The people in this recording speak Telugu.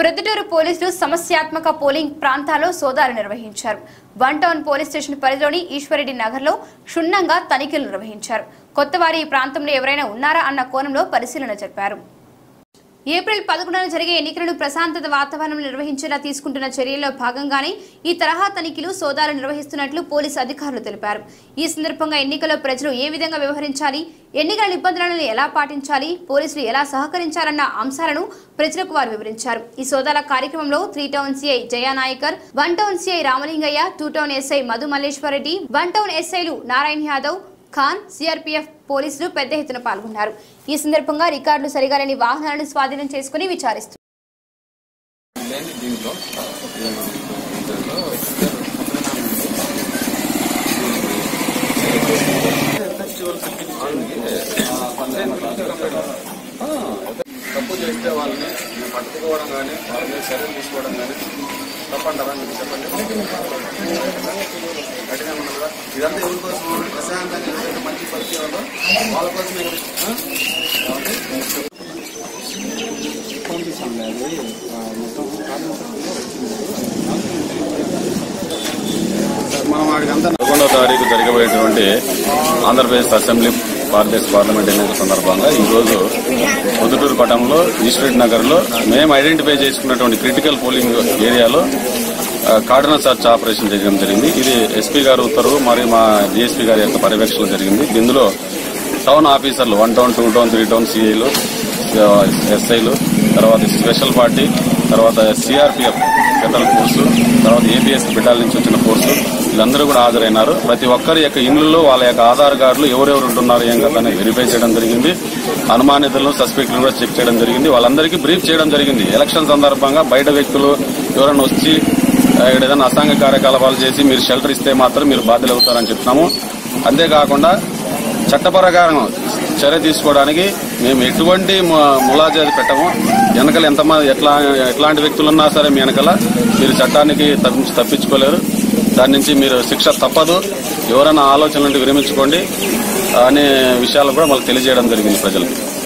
ప్రొద్దుటూరు పోలీసులు సమస్యాత్మక పోలింగ్ ప్రాంతాల్లో సోదాలు నిర్వహించారు. వన్ టౌన్ పోలీస్ స్టేషన్ పరిధిలోని ఈశ్వరెడ్డి నగర్లో క్షుణ్ణంగా తనిఖీలు నిర్వహించారు. కొత్తవారి ఈ ప్రాంతంలో ఎవరైనా ఉన్నారా అన్న కోణంలో పరిశీలన జరిపారు. ఏప్రిల్ పదకొండున జరిగే ఎన్నికలను ప్రశాంతత వాతావరణం నిర్వహించేలా తీసుకుంటున్న చర్యల్లో భాగంగానే ఈ తరహా తనిఖీలు సోదాలు నిర్వహిస్తున్నట్లు పోలీసు అధికారులు తెలిపారు. ఈ సందర్భంగా ఎన్నికల్లో ప్రజలు ఏ విధంగా వ్యవహరించాలి ఎన్నికల నిబంధనలను ఎలా పాటించాలి పోలీసులు ఎలా సహకరించాలన్న అంశాలను ప్రజలకు వారు వివరించారు. ఈ సోదాల కార్యక్రమంలో three town CI Jayanayakar one town CI Ramalingaiah two town SI Madhu Malleswarareddy one town ఎస్ఐలు నారాయణ యాదవ్ ఖాన్ సిఆర్పీఎఫ్ పోలీసులు పెద్ద ఎత్తున పాల్గొన్నారు. ఈ సందర్భంగా రికార్డులు సరిగా లేని వాహనాలను స్వాధీనం చేసుకుని విచారిస్తున్నారు తప్పు చేస్తే వాళ్ళని పట్టుకోవడం కానీ వాళ్ళ మీద చర్యలు తీసుకోవడం కానీ తప్పంటారా? మీరు చెప్పండి. కఠినంగా ఉండదు ఇదంతా ఎవరి వాళ్ళ పదకొండవ తారీఖు జరగబోయేటువంటి ఆంధ్రప్రదేశ్ అసెంబ్లీ భారతదేశ పార్లమెంట్ ఎన్నికల సందర్భంగా ఈరోజు పొద్దుటూరు పట్టణంలో ఈశ్వరెడ్డి నగర్లో మేము ఐడెంటిఫై చేసుకున్నటువంటి క్రిటికల్ పోలింగ్ ఏరియాలో కార్డనల్ సర్చ్ ఆపరేషన్ చేయడం జరిగింది. ఇది ఎస్పీ గారు ఉత్తర్వు మరియు మా డిఎస్పీ గారి యొక్క పర్యవేక్షణ జరిగింది. ఇందులో టౌన్ ఆఫీసర్లు one town two town three town సిఐలు ఎస్ఐలు తర్వాత స్పెషల్ పార్టీ తర్వాత సిఆర్పిఎఫ్ ఫెడరల్ ఫోర్సు తర్వాత ఏపీఎస్ బిడ్డాల నుంచి వచ్చిన ఫోర్సు వీళ్ళందరూ కూడా హాజరైనారు. ప్రతి ఒక్కరి యొక్క ఇండ్లలో వాళ్ళ యొక్క ఆధార్ కార్డులు ఎవరెవరు ఉంటున్నారు ఏం కదా అని వెరిఫై చేయడం జరిగింది. అనుమానితులను సస్పెక్టులను కూడా చెక్ చేయడం జరిగింది. వాళ్ళందరికీ బ్రీఫ్ చేయడం జరిగింది. ఎలక్షన్ సందర్భంగా బయట వ్యక్తులు ఎవరైనా వచ్చి ఇక్కడ ఏదైనా అసాంఘ కార్యకలాపాలు చేసి మీరు షెల్టర్ ఇస్తే మాత్రం మీరు బాధ్యులు అవుతారని చెప్తున్నాము. అంతేకాకుండా చట్టప్రకారం చర్య తీసుకోవడానికి మేము ఎటువంటి ములాజాది పెట్టము. వెనకలు ఎంతమంది ఎట్లా ఎట్లాంటి వ్యక్తులు ఉన్నా సరే మీ వెనకల మీరు చట్టానికి తప్పించి తప్పించుకోలేరు. దాని నుంచి మీరు శిక్ష తప్పదు. ఎవరైనా ఆలోచనలు విరమించుకోండి. అనే విషయాలు కూడా మాకు తెలియజేయడం జరిగింది ప్రజలకు.